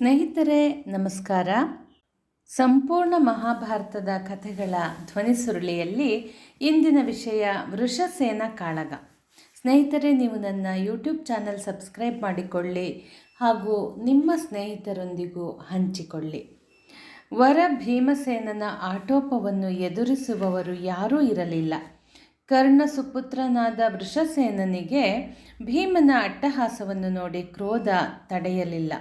ಸ್ನೇಹಿತರೆ, ನಮಸ್ಕಾರ. ಸಂಪೂರ್ಣ ಮಹಾಭಾರತದ ಕಥೆಗಳ ಧ್ವನಿಸುರುಳಿಯಲ್ಲಿ ಇಂದಿನ ವಿಷಯ ವೃಷಸೇನ ಕಾಳಗ. ಸ್ನೇಹಿತರೆ, ನೀವು ನನ್ನ ಯೂಟ್ಯೂಬ್ ಚಾನಲ್ ಸಬ್ಸ್ಕ್ರೈಬ್ ಮಾಡಿಕೊಳ್ಳಿ ಹಾಗೂ ನಿಮ್ಮ ಸ್ನೇಹಿತರೊಂದಿಗೂ ಹಂಚಿಕೊಳ್ಳಿ. ವರ ಭೀಮಸೇನನ ಆಟೋಪವನ್ನು ಎದುರಿಸುವವರು ಯಾರೂ ಇರಲಿಲ್ಲ. ಕರ್ಣ ಸುಪುತ್ರನಾದ ವೃಷಸೇನನಿಗೆ ಭೀಮನ ಅಟ್ಟಹಾಸವನ್ನು ನೋಡಿ ಕ್ರೋಧ ತಡೆಯಲಿಲ್ಲ.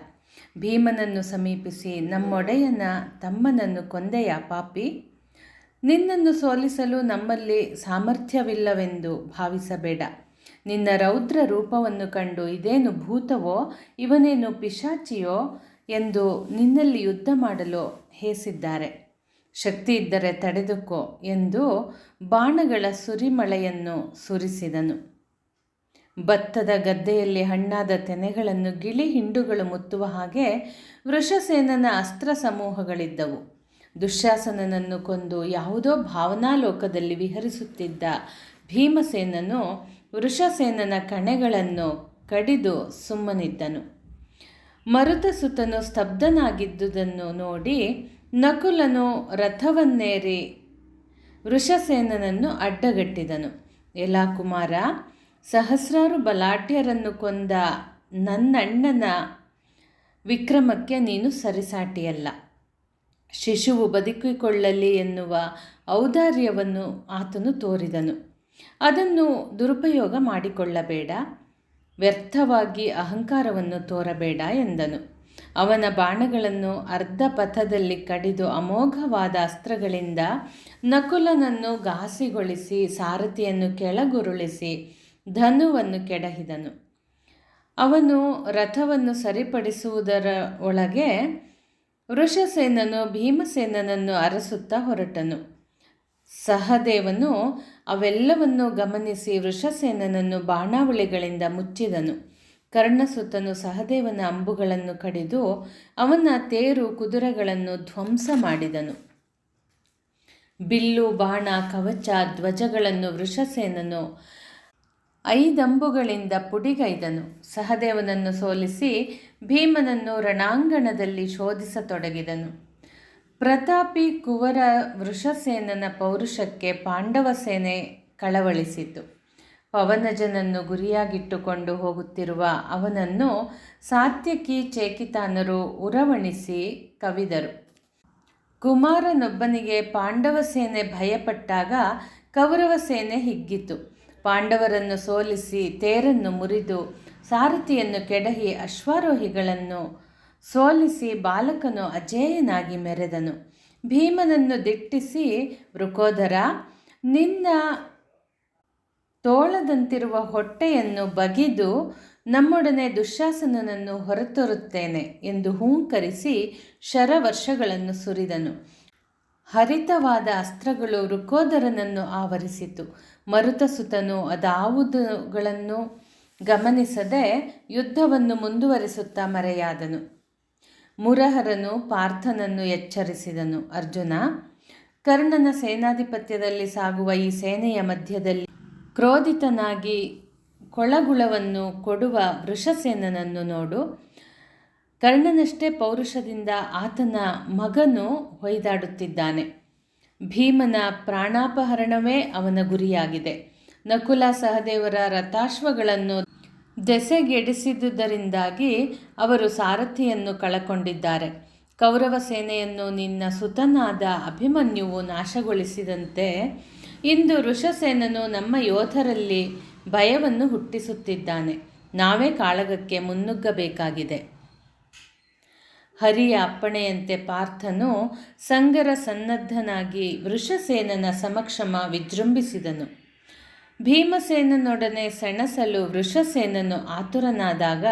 ಭೀಮನನ್ನು ಸಮೀಪಿಸಿ, ನಮ್ಮೊಡೆಯನ ತಮ್ಮನನ್ನು ಕೊಂದೆಯ ಪಾಪಿ? ನಿನ್ನನ್ನು ಸೋಲಿಸಲು ನಮ್ಮಲ್ಲಿ ಸಾಮರ್ಥ್ಯವಿಲ್ಲವೆಂದು ಭಾವಿಸಬೇಡ. ನಿನ್ನ ರೌದ್ರ ರೂಪವನ್ನು ಕಂಡು ಇದೇನು ಭೂತವೋ, ಇವನೇನು ಪಿಶಾಚಿಯೋ ಎಂದು ನಿನ್ನಲ್ಲಿ ಯುದ್ಧ ಮಾಡಲು ಹೇಸಿದ್ದಾರೆ. ಶಕ್ತಿ ಇದ್ದರೆ ತಡೆದುಕೋ ಎಂದು ಬಾಣಗಳ ಸುರಿಮಳೆಯನ್ನು ಸುರಿಸಿದನು. ಭತ್ತದ ಗದ್ದೆಯಲ್ಲಿ ಹಣ್ಣಾದ ತೆನೆಗಳನ್ನು ಗಿಳಿ ಹಿಂಡುಗಳು ಮುತ್ತುವ ಹಾಗೆ ವೃಷಸೇನನ ಅಸ್ತ್ರ ಸಮೂಹಗಳಿದ್ದವು. ದುಶ್ಯಾಸನನನ್ನು ಕೊಂದು ಯಾವುದೋ ಭಾವನಾಲೋಕದಲ್ಲಿ ವಿಹರಿಸುತ್ತಿದ್ದ ಭೀಮಸೇನನು ವೃಷಸೇನನ ಕಣೆಗಳನ್ನು ಕಡಿದು ಸುಮ್ಮನಿದ್ದನು. ಮರುತಸುತನು ಸ್ತಬ್ಧನಾಗಿದ್ದುದನ್ನು ನೋಡಿ ನಕುಲನು ರಥವನ್ನೇರಿ ವೃಷಸೇನನನ್ನು ಅಡ್ಡಗಟ್ಟಿದನು. ಎಲ್ಲಾ ಕುಮಾರ ಸಹಸ್ರಾರು ಬಲಾಢ್ಯರನ್ನು ಕೊಂದ ನನ್ನಣ್ಣನ ವಿಕ್ರಮಕ್ಕೆ ನೀನು ಸರಿಸಾಟಿಯಲ್ಲ. ಶಿಶುವು ಬದುಕಿಕೊಳ್ಳಲಿ ಎನ್ನುವ ಔದಾರ್ಯವನ್ನು ಆತನು ತೋರಿದನು. ಅದನ್ನು ದುರುಪಯೋಗ ಮಾಡಿಕೊಳ್ಳಬೇಡ. ವ್ಯರ್ಥವಾಗಿ ಅಹಂಕಾರವನ್ನು ತೋರಬೇಡ ಎಂದನು. ಅವನ ಬಾಣಗಳನ್ನು ಅರ್ಧ ಪಥದಲ್ಲಿ ಕಡಿದು ಅಮೋಘವಾದ ಅಸ್ತ್ರಗಳಿಂದ ನಕುಲನನ್ನು ಘಾಸಿಗೊಳಿಸಿ ಸಾರಥಿಯನ್ನು ಕೆಳಗುರುಳಿಸಿ ಧನುವನ್ನು ಕೆಡಹಿದನು. ಅವನು ರಥವನ್ನು ಸರಿಪಡಿಸುವುದರ ಒಳಗೆ ವೃಷಸೇನನು ಭೀಮಸೇನನನ್ನು ಅರಸುತ್ತಾ ಹೊರಟನು. ಸಹದೇವನು ಅವೆಲ್ಲವನ್ನು ಗಮನಿಸಿ ವೃಷಸೇನನನ್ನು ಬಾಣಾವಳಿಗಳಿಂದ ಮುಚ್ಚಿದನು. ಕರ್ಣಸುತ್ತನು ಸಹದೇವನ ಅಂಬುಗಳನ್ನು ಕಡಿದು ಅವನ ತೇರು ಕುದುರೆಗಳನ್ನು ಧ್ವಂಸ ಮಾಡಿದನು. ಬಿಲ್ಲು, ಬಾಣ, ಕವಚ, ಧ್ವಜಗಳನ್ನು ವೃಷಸೇನನು ಐದಂಬುಗಳಿಂದ ಪುಡಿಗೈದನು. ಸಹದೇವನನ್ನು ಸೋಲಿಸಿ ಭೀಮನನ್ನು ರಣಾಂಗಣದಲ್ಲಿ ಶೋಧಿಸತೊಡಗಿದನು. ಪ್ರತಾಪಿ ಕುವರ ವೃಷಸೇನನ ಪೌರುಷಕ್ಕೆ ಪಾಂಡವ ಸೇನೆ ಕಳವಳಿಸಿತು. ಪವನಜನನ್ನು ಗುರಿಯಾಗಿಟ್ಟುಕೊಂಡು ಹೋಗುತ್ತಿರುವ ಅವನನ್ನು ಸಾತ್ಯಕಿ ಚೇಕಿತಾನರು ಉರವಣಿಸಿ ಕವಿದರು. ಕುಮಾರನೊಬ್ಬನಿಗೆ ಪಾಂಡವ ಸೇನೆ ಭಯಪಟ್ಟಾಗ ಕೌರವ ಸೇನೆ ಹಿಗ್ಗಿತು. ಪಾಂಡವರನ್ನು ಸೋಲಿಸಿ ತೇರನ್ನು ಮುರಿದು ಸಾರಥಿಯನ್ನು ಕೆಡಹಿ ಅಶ್ವಾರೋಹಿಗಳನ್ನು ಸೋಲಿಸಿ ಬಾಲಕನು ಅಜೇಯನಾಗಿ ಮೆರೆದನು. ಭೀಮನನ್ನು ದಿಟ್ಟಿಸಿ ವೃಕೋದರ ನಿನ್ನ ತೋಳದಂತಿರುವ ಹೊಟ್ಟೆಯನ್ನು ಬಗಿದು ನಮ್ಮೊಡನೆ ದುಶ್ಯಾಸನನನ್ನು ಹೊರತರುತ್ತೇನೆ ಎಂದು ಹೂಂಕರಿಸಿ ಶರವರ್ಷಗಳನ್ನು ಸುರಿದನು. ಹರಿತವಾದ ಅಸ್ತ್ರಗಳು ವೃಕೋದರನನ್ನು ಆವರಿಸಿತು. ಮರುತಸುತನು ಅದಾವುದುಗಳನ್ನು ಗಮನಿಸದೆ ಯುದ್ಧವನ್ನು ಮುಂದುವರಿಸುತ್ತಾ ಮರೆಯಾದನು. ಮುರಹರನು ಪಾರ್ಥನನ್ನು ಎಚ್ಚರಿಸಿದನು. ಅರ್ಜುನ, ಕರ್ಣನ ಸೇನಾಧಿಪತ್ಯದಲ್ಲಿ ಸಾಗುವ ಈ ಸೇನೆಯ ಮಧ್ಯದಲ್ಲಿ ಕ್ರೋಧಿತನಾಗಿ ಕೊಳಗುಳವನ್ನು ಕೊಡುವ ವೃಷಸೇನನನ್ನು ನೋಡು. ಕರ್ಣನಷ್ಟೇ ಪೌರುಷದಿಂದ ಆತನ ಮಗನು ಹೊಯ್ದಾಡುತ್ತಿದ್ದಾನೆ. ಭೀಮನ ಪ್ರಾಣಾಪಹರಣವೇ ಅವನ ಗುರಿಯಾಗಿದೆ. ನಕುಲ ಸಹದೇವರ ರಥಾಶ್ವಗಳನ್ನು ದೆಸೆಗೆಡಿಸಿದುದರಿಂದಾಗಿ ಅವರು ಸಾರಥಿಯನ್ನು ಕಳಕೊಂಡಿದ್ದಾರೆ. ಕೌರವ ಸೇನೆಯನ್ನು ನಿನ್ನ ಸುತನಾದ ಅಭಿಮನ್ಯುವು ನಾಶಗೊಳಿಸಿದಂತೆ ಇಂದು ಋಷಸೇನನು ನಮ್ಮ ಯೋಧರಲ್ಲಿ ಭಯವನ್ನು ಹುಟ್ಟಿಸುತ್ತಿದ್ದಾನೆ. ನಾವೇ ಕಾಳಗಕ್ಕೆ ಮುನ್ನುಗ್ಗಬೇಕಾಗಿದೆ. ಹರಿಯ ಅಪ್ಪಣೆಯಂತೆ ಪಾರ್ಥನು ಸಂಗರ ಸನ್ನದ್ಧನಾಗಿ ವೃಷಸೇನನ ಸಮಕ್ಷಮ ವಿಜೃಂಭಿಸಿದನು. ಭೀಮಸೇನನೊಡನೆ ಸೆಣಸಲು ವೃಷಸೇನನು ಆತುರನಾದಾಗ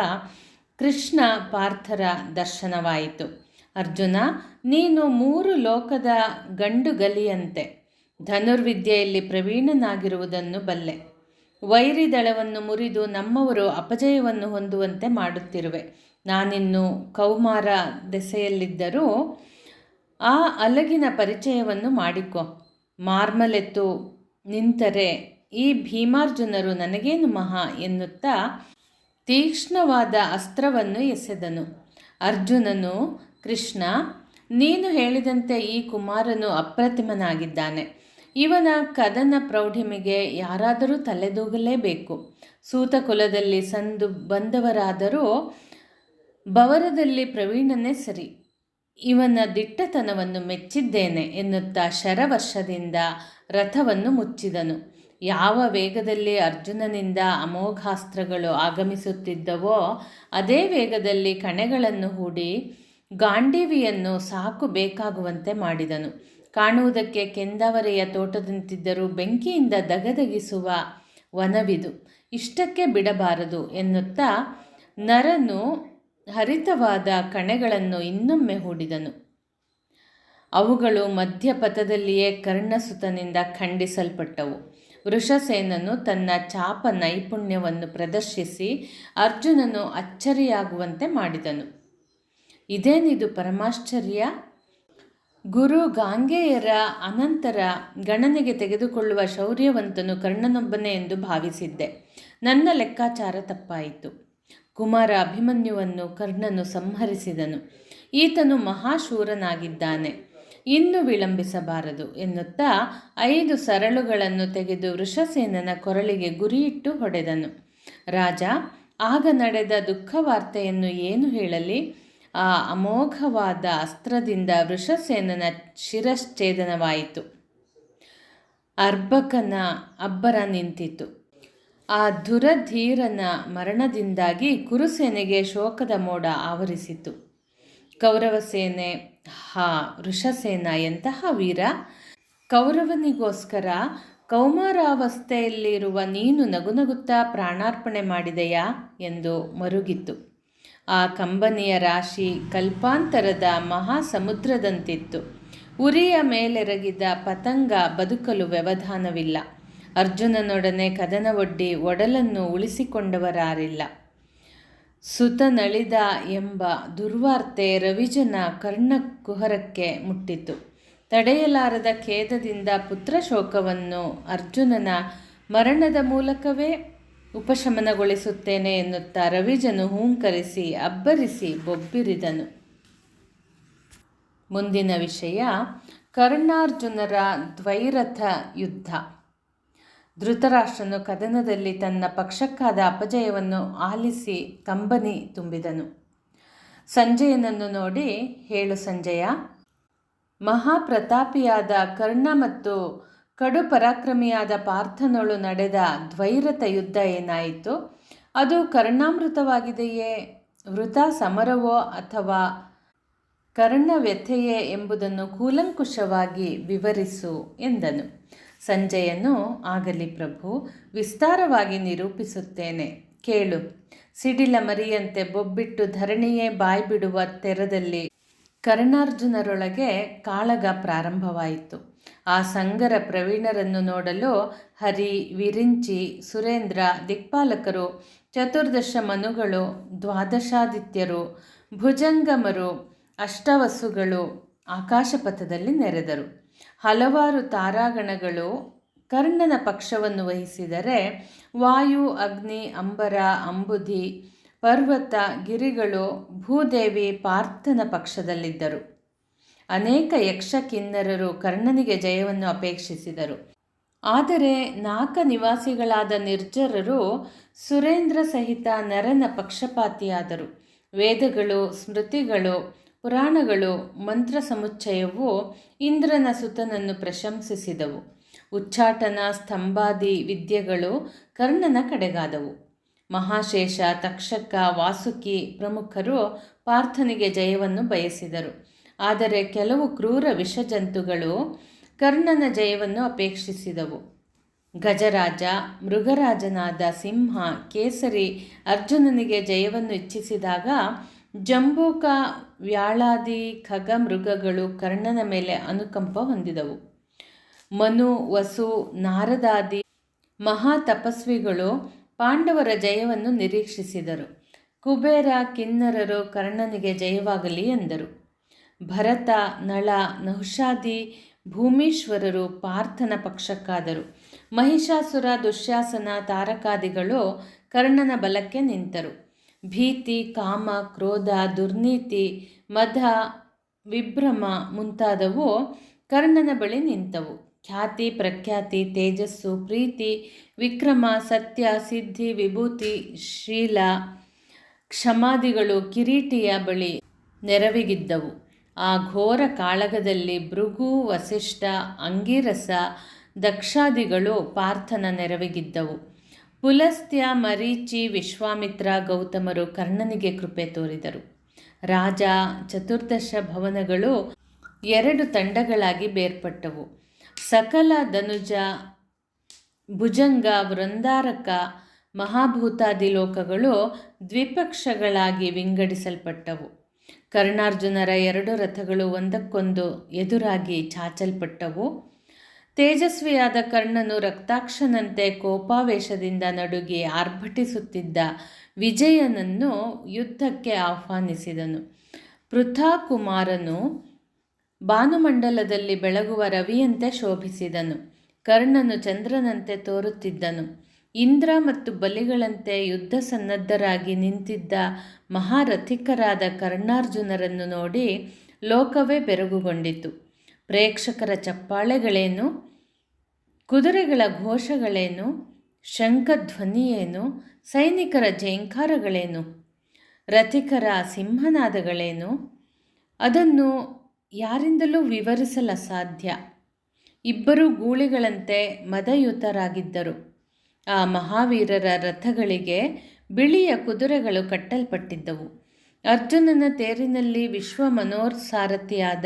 ಕೃಷ್ಣ ಪಾರ್ಥರ ದರ್ಶನವಾಯಿತು. ಅರ್ಜುನ, ನೀನು ಮೂರು ಲೋಕದ ಗಂಡು ಗಲಿಯಂತೆ ಧನುರ್ವಿದ್ಯೆಯಲ್ಲಿ ಪ್ರವೀಣನಾಗಿರುವುದನ್ನು ಬಲ್ಲೆ. ವೈರಿದಳವನ್ನು ಮುರಿದು ನಮ್ಮವರು ಅಪಜಯವನ್ನು ಹೊಂದುವಂತೆ ಮಾಡುತ್ತಿರುವೆ. ನಾನಿನ್ನು ಕೌಮಾರ ದೆಸೆಯಲ್ಲಿದ್ದರೂ ಆ ಅಲಗಿನ ಪರಿಚಯವನ್ನು ಮಾಡಿಕೊ. ಮಾರ್ಮಲೆತ್ತು ನಿಂತರೆ ಈ ಭೀಮಾರ್ಜುನರು ನನಗೇನು ಮಹಾ ಎನ್ನುತ್ತಾ ತೀಕ್ಷ್ಣವಾದ ಅಸ್ತ್ರವನ್ನು ಎಸೆದನು. ಅರ್ಜುನನು, ಕೃಷ್ಣ, ನೀನು ಹೇಳಿದಂತೆ ಈ ಕುಮಾರನು ಅಪ್ರತಿಮನಾಗಿದ್ದಾನೆ. ಇವನ ಕದನ ಪ್ರೌಢಿಮೆಗೆ ಯಾರಾದರೂ ತಲೆದೂಗಲೇಬೇಕು. ಸೂತ ಕುಲದಲ್ಲಿ ಸಂದು ಬಂದವರಾದರೂ ಬವರದಲ್ಲಿ ಪ್ರವೀಣನೇ ಸರಿ. ಇವನ ದಿಟ್ಟತನವನ್ನು ಮೆಚ್ಚಿದ್ದೇನೆ ಎನ್ನುತ್ತಾ ಶರವರ್ಷದಿಂದ ರಥವನ್ನು ಮುಚ್ಚಿದನು. ಯಾವ ವೇಗದಲ್ಲಿ ಅರ್ಜುನನಿಂದ ಅಮೋಘಾಸ್ತ್ರಗಳು ಆಗಮಿಸುತ್ತಿದ್ದವೋ, ಅದೇ ವೇಗದಲ್ಲಿ ಕಣೆಗಳನ್ನು ಹೂಡಿ ಗಾಂಡೀವಿಯನ್ನು ಸಾಕು ಬೇಕಾಗುವಂತೆ ಮಾಡಿದನು. ಕಾಣುವುದಕ್ಕೆ ಕೆಂದವರೆಯ ತೋಟದಂತಿದ್ದರೂ ಬೆಂಕಿಯಿಂದ ದಗದಗಿಸುವ ವನವಿದು. ಇಷ್ಟಕ್ಕೆ ಬಿಡಬಾರದು ಎನ್ನುತ್ತಾ ನರನು ಹರಿತವಾದ ಕಣೆಗಳನ್ನು ಇನ್ನೊಮ್ಮೆ ಹೂಡಿದನು. ಅವುಗಳು ಮಧ್ಯಪಥದಲ್ಲಿಯೇ ಕರ್ಣಸುತನಿಂದ ಖಂಡಿಸಲ್ಪಟ್ಟವು. ವೃಷಸೇನನು ತನ್ನ ಚಾಪ ನೈಪುಣ್ಯವನ್ನು ಪ್ರದರ್ಶಿಸಿ ಅರ್ಜುನನು ಅಚ್ಚರಿಯಾಗುವಂತೆ ಮಾಡಿದನು. ಇದೇನಿದು ಪರಮಾಶ್ಚರ್ಯ? ಗುರು ಗಾಂಗೆಯರ ಅನಂತರ ಗಣನೆಗೆ ತೆಗೆದುಕೊಳ್ಳುವ ಶೌರ್ಯವಂತನು ಕರ್ಣನೊಬ್ಬನೇ ಎಂದು ಭಾವಿಸಿದ್ದೆ. ನನ್ನ ಲೆಕ್ಕಾಚಾರ ತಪ್ಪಾಯಿತು. ಕುಮಾರ ಅಭಿಮನ್ಯುವನ್ನು ಕರ್ಣನು ಸಂಹರಿಸಿದನು. ಈತನು ಮಹಾಶೂರನಾಗಿದ್ದಾನೆ. ಇನ್ನು ವಿಳಂಬಿಸಬಾರದು ಎನ್ನುತ್ತಾ ಐದು ಸರಳುಗಳನ್ನು ತೆಗೆದು ವೃಷಸೇನನ ಕೊರಳಿಗೆ ಗುರಿಯಿಟ್ಟು ಹೊಡೆದನು. ರಾಜ, ಆಗ ನಡೆದ ದುಃಖವಾರ್ತೆಯನ್ನು ಏನು ಹೇಳಲಿ? ಆ ಅಮೋಘವಾದ ಅಸ್ತ್ರದಿಂದ ವೃಷಸೇನನ ಶಿರಶ್ಛೇದನವಾಯಿತು ಅರ್ಭಕನ ಅಬ್ಬರ ನಿಂತಿತು. ಆ ದುರಧೀರನ ಮರಣದಿಂದಾಗಿ ಕುರುಸೇನೆಗೆ ಶೋಕದ ಮೋಡ ಆವರಿಸಿತು ಕೌರವ ಸೇನೆ ಹಾ ವೃಷಸೇನ ಎಂತಹ ವೀರ, ಕೌರವನಿಗೋಸ್ಕರ ಕೌಮಾರಾವಸ್ಥೆಯಲ್ಲಿರುವ ನೀನು ನಗುನಗುತ್ತಾ ಪ್ರಾಣಾರ್ಪಣೆ ಮಾಡಿದೆಯಾ ಎಂದು ಮರುಗಿತು ಆ ಕಂಬನಿಯ ರಾಶಿ ಕಲ್ಪಾಂತರದ ಮಹಾಸಮುದ್ರದಂತಿತ್ತು. ಉರಿಯ ಮೇಲೆರಗಿದ ಪತಂಗ ಬದುಕಲು ವ್ಯವಧಾನವಿಲ್ಲ. ಅರ್ಜುನನೊಡನೆ ಕದನವೊಡ್ಡಿ ಒಡಲನ್ನು ಉಳಿಸಿಕೊಂಡವರಾರಿಲ್ಲ. ಸುತನಳಿದ ಎಂಬ ದುರ್ವಾರ್ತೆ ರವಿಜನ ಕರ್ಣಕುಹರಕ್ಕೆ ಮುಟ್ಟಿತು. ತಡೆಯಲಾರದ ಖೇದದಿಂದ ಪುತ್ರಶೋಕವನ್ನು ಅರ್ಜುನನ ಮರಣದ ಮೂಲಕವೇ ಉಪಶಮನಗೊಳಿಸುತ್ತೇನೆ ಎನ್ನುತ್ತಾ ರವಿಜನು ಹೂಂಕರಿಸಿ ಅಬ್ಬರಿಸಿ ಬೊಬ್ಬಿರಿದನು. ಮುಂದಿನ ವಿಷಯ ಕರ್ಣಾರ್ಜುನರ ದ್ವೈರಥ ಯುದ್ಧ. ಧೃತರಾಷ್ಟ್ರನು ಕದನದಲ್ಲಿ ತನ್ನ ಪಕ್ಷಕ್ಕಾದ ಅಪಜಯವನ್ನು ಆಲಿಸಿ ಕಂಬನಿ ತುಂಬಿದನು. ಸಂಜಯನನ್ನು ನೋಡಿ ಹೇಳು ಸಂಜಯ, ಮಹಾಪ್ರತಾಪಿಯಾದ ಕರ್ಣ ಮತ್ತು ಕಡು ಪರಾಕ್ರಮಿಯಾದ ಪಾರ್ಥನೊಳು ನಡೆದ ದ್ವೈರತ ಯುದ್ಧ ಏನಾಯಿತು? ಅದು ಕರ್ಣಾಮೃತವಾಗಿದೆಯೇ ವೃತ ಸಮರವೋ ಅಥವಾ ಕರ್ಣ ವ್ಯಥೆಯೇ ಎಂಬುದನ್ನು ಕೂಲಂಕುಷವಾಗಿ ವಿವರಿಸು ಎಂದನು. ಸಂಜಯನು ಆಗಲಿ ಪ್ರಭು, ವಿಸ್ತಾರವಾಗಿ ನಿರೂಪಿಸುತ್ತೇನೆ. ಕೇಳು. ಸಿಡಿಲ ಮರಿಯಂತೆ ಬೊಬ್ಬಿಟ್ಟು ಧರಣಿಯೇ ಬಾಯ್ಬಿಡುವ ತೆರದಲ್ಲಿ ಕರ್ಣಾರ್ಜುನರೊಳಗೆ ಕಾಳಗ ಪ್ರಾರಂಭವಾಯಿತು. ಆ ಸಂಗರ ಪ್ರವೀಣರನ್ನು ನೋಡಲು ಹರಿ, ವಿರಿಂಚಿ, ಸುರೇಂದ್ರ, ದಿಕ್ಪಾಲಕರು, ಚತುರ್ದಶ ಮನುಗಳು, ದ್ವಾದಶಾದಿತ್ಯರು, ಭುಜಂಗಮರು, ಅಷ್ಟವಸುಗಳು ಆಕಾಶಪಥದಲ್ಲಿ ನೆರೆದರು. ಹಲವಾರು ತಾರಾಗಣಗಳು ಕರ್ಣನ ಪಕ್ಷವನ್ನು ವಹಿಸಿದರೆ ವಾಯು, ಅಗ್ನಿ, ಅಂಬರ, ಅಂಬುಧಿ, ಪರ್ವತ, ಗಿರಿಗಳು, ಭೂದೇವಿ, ಪಾರ್ಥನ ಪಕ್ಷದಲ್ಲಿದ್ದರು. ಅನೇಕ ಯಕ್ಷ ಕಿನ್ನರರು ಕರ್ಣನಿಗೆ ಜಯವನ್ನು ಅಪೇಕ್ಷಿಸಿದರು. ಆದರೆ ನಾಕ ನಿವಾಸಿಗಳಾದ ನಿರ್ಜರರು ಸುರೇಂದ್ರ ಸಹಿತ ನರನ ಪಕ್ಷಪಾತಿಯಾದರು. ವೇದಗಳು, ಸ್ಮೃತಿಗಳು ಪುರಾಣಗಳು ಮಂತ್ರ ಸಮುಚ್ಚಯವು ಇಂದ್ರನ ಸುತನನ್ನು ಪ್ರಶಂಸಿಸಿದವು. ಉಚ್ಚಾಟನ ಸ್ತಂಭಾದಿ ವಿದ್ಯೆಗಳು ಕರ್ಣನ ಕಡೆಗಾದವು. ಮಹಾಶೇಷ, ತಕ್ಷಕ, ವಾಸುಕಿ ಪ್ರಮುಖರು ಪಾರ್ಥನಿಗೆ ಜಯವನ್ನು ಬಯಸಿದರು. ಆದರೆ ಕೆಲವು ಕ್ರೂರ ವಿಷಜಂತುಗಳು ಕರ್ಣನ ಜಯವನ್ನು ಅಪೇಕ್ಷಿಸಿದವು. ಗಜರಾಜ, ಮೃಗರಾಜನಾದ ಸಿಂಹ, ಕೇಸರಿ ಅರ್ಜುನನಿಗೆ ಜಯವನ್ನು ಇಚ್ಛಿಸಿದಾಗ ಜಂಬೂಕ, ವ್ಯಾಳಾದಿ, ಖಗ ಮೃಗಗಳು ಕರ್ಣನ ಮೇಲೆ ಅನುಕಂಪ ಹೊಂದಿದವು. ಮನು, ವಸು, ನಾರದಾದಿ, ಮಹಾ ತಪಸ್ವಿಗಳು ಪಾಂಡವರ ಜಯವನ್ನು ನಿರೀಕ್ಷಿಸಿದರು. ಕುಬೇರ, ಕಿನ್ನರರು ಕರ್ಣನಿಗೆ ಜಯವಾಗಲಿ ಎಂದರು. ಭರತ, ನಳ, ನಹುಷಾದಿ, ಭೂಮೀಶ್ವರರು ಪಾರ್ಥನ ಪಕ್ಷಕ್ಕಾದರು. ಮಹಿಷಾಸುರ, ದುಶ್ಯಾಸನ, ತಾರಕಾದಿಗಳು ಕರ್ಣನ ಬಲಕ್ಕೆ ನಿಂತರು. ಭೀತಿ, ಕಾಮ, ಕ್ರೋಧ, ದುರ್ನೀತಿ ಮಧ ವಿಭ್ರಮ ಮುಂತಾದವು ಕರ್ಣನ ಬಳಿ ನಿಂತವು. ಖ್ಯಾತಿ, ಪ್ರಖ್ಯಾತಿ, ತೇಜಸ್ಸು, ಪ್ರೀತಿ, ವಿಕ್ರಮ, ಸತ್ಯ, ಸಿದ್ಧಿ, ವಿಭೂತಿ, ಶೀಲ, ಕ್ಷಮಾದಿಗಳು ಕಿರೀಟಿಯ ಬಳಿ ನೆರವಿಗಿದ್ದವು. ಆ ಘೋರ ಕಾಳಗದಲ್ಲಿ ಭೃಗು, ವಸಿಷ್ಠ, ಅಂಗಿರಸ, ದಕ್ಷಾದಿಗಳು ಪಾರ್ಥನ ನೆರವಿಗಿದ್ದವು. ಪುಲಸ್ತ್ಯ, ಮರೀಚಿ, ವಿಶ್ವಾಮಿತ್ರ, ಗೌತಮರು ಕರ್ಣನಿಗೆ ಕೃಪೆ ತೋರಿದರು. ರಾಜ, ಚತುರ್ದಶ ಭವನಗಳು ಎರಡು ತಂಡಗಳಾಗಿ ಬೇರ್ಪಟ್ಟವು. ಸಕಲ ಧನುಜ, ಭುಜಂಗ, ವೃಂದಾರಕ ಮಹಾಭೂತಾದಿ ಲೋಕಗಳು ದ್ವಿಪಕ್ಷಗಳಾಗಿ ವಿಂಗಡಿಸಲ್ಪಟ್ಟವು. ಕರ್ಣಾರ್ಜುನರ ಎರಡು ರಥಗಳು ಒಂದಕ್ಕೊಂದು ಎದುರಾಗಿ ಚಾಚಲ್ಪಟ್ಟವು. ತೇಜಸ್ವಿಯಾದ ಕರ್ಣನು ರಕ್ತಾಕ್ಷನಂತೆ ಕೋಪಾವೇಶದಿಂದ ನಡುಗಿ ಆರ್ಭಟಿಸುತ್ತಿದ್ದ ವಿಜಯನನ್ನು ಯುದ್ಧಕ್ಕೆ ಆಹ್ವಾನಿಸಿದನು. ಪೃಥಾಕುಮಾರನು ಭಾನುಮಂಡಲದಲ್ಲಿ ಬೆಳಗುವ ರವಿಯಂತೆ ಶೋಭಿಸಿದನು. ಕರ್ಣನು ಚಂದ್ರನಂತೆ ತೋರುತ್ತಿದ್ದನು. ಇಂದ್ರ ಮತ್ತು ಬಲಿಗಳಂತೆ ಯುದ್ಧ ಸನ್ನದ್ಧರಾಗಿ ನಿಂತಿದ್ದ ಮಹಾರಥಿಕರಾದ ಕರ್ಣಾರ್ಜುನರನ್ನು ನೋಡಿ ಲೋಕವೇ ಬೆರಗುಗೊಂಡಿತು. ಪ್ರೇಕ್ಷಕರ ಚಪ್ಪಾಳೆಗಳೇನು? ಕುದುರೆಗಳ ಘೋಷಗಳೇನು? ಶಂಖಧ್ವನಿಯೇನು? ಸೈನಿಕರ ಜೈಂಕಾರಗಳೇನು? ರಥಿಕರ ಸಿಂಹನಾದಗಳೇನು? ಅದನ್ನು ಯಾರಿಂದಲೂ ವಿವರಿಸಲ ಸಾಧ್ಯ? ಇಬ್ಬರು ಗೂಳಿಗಳಂತೆ ಮದಯುತರಾಗಿದ್ದರು. ಆ ಮಹಾವೀರರ ರಥಗಳಿಗೆ ಬಿಳಿಯ ಕುದುರೆಗಳು ಕಟ್ಟಲ್ಪಟ್ಟಿದ್ದವು. ಅರ್ಜುನನ ತೇರಿನಲ್ಲಿ ವಿಶ್ವ ಮನೋರ್ಸಾರಥಿಯಾದ